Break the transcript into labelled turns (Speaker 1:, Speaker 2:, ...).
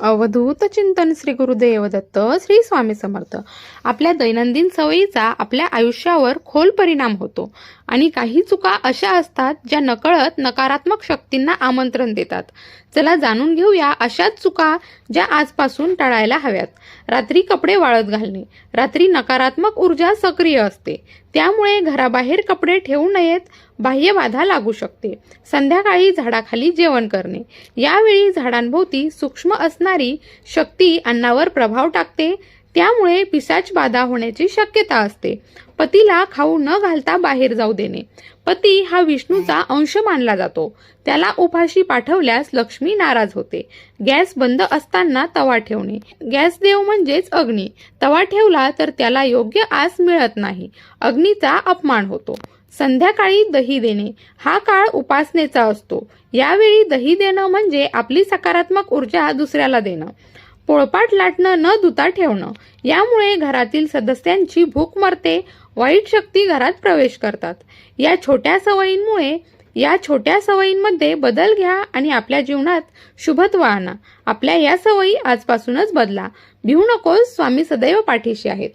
Speaker 1: अवधूत चिंतन श्री गुरुदेव दत्त श्री स्वामी समर्थ. आपल्या दैनंदिन सवयीचा आपल्या आयुष्यावर खोल परिणाम होतो. आणि काही चुका अशा असतात ज्या नकळत नकारात्मक शक्तींना आमंत्रण देतात. चला जाणून घेऊया अशाच चुका ज्या आजपासून टाळायला हव्यात. रात्री कपडे वाळत घालणे. रात्री नकारात्मक ऊर्जा सक्रिय असते. त्यामुळे घराबाहेर कपडे ठेवू नयेत. बाह्यबाधा लागू शकते. संध्याकाळी झाडाखाली जेवण करणे. यावेळी झाडांभोवती सूक्ष्म असणारी शक्ती अन्नावर प्रभाव टाकते. त्यामुळे पिसाच बाधा होण्याची शक्यता असते. पतीला खाऊ न घालता बाहेर जाऊ देणे. पती हा विष्णूचा अंश मानला जातो. त्याला उपाशी पाठवल्यास लक्ष्मी नाराज होते. गॅस बंद असताना तवा ठेवणे. गॅस देव म्हणजेच अग्नी. तवा ठेवला तर त्याला योग्य आस मिळत नाही. अग्नीचा अपमान होतो. संध्याकाळी दही देणे हा काळ उपासनेचा असतो. यावेळी दही देणं म्हणजे आपली सकारात्मक ऊर्जा दुसऱ्याला देणं. पोळपाट लाटणं न धुता ठेवणं. यामुळे घरातील सदस्यांची भूक मरते वाईट शक्ती घरात प्रवेश करतात. या छोट्या सवयींमुळे या छोट्या सवयींमध्ये बदल घ्या आणि आपल्या जीवनात शुभत्व आणा. आपल्या या सवयी आजपासूनच बदला. भिवू नकोस स्वामी सदैव पाठीशी आहेत.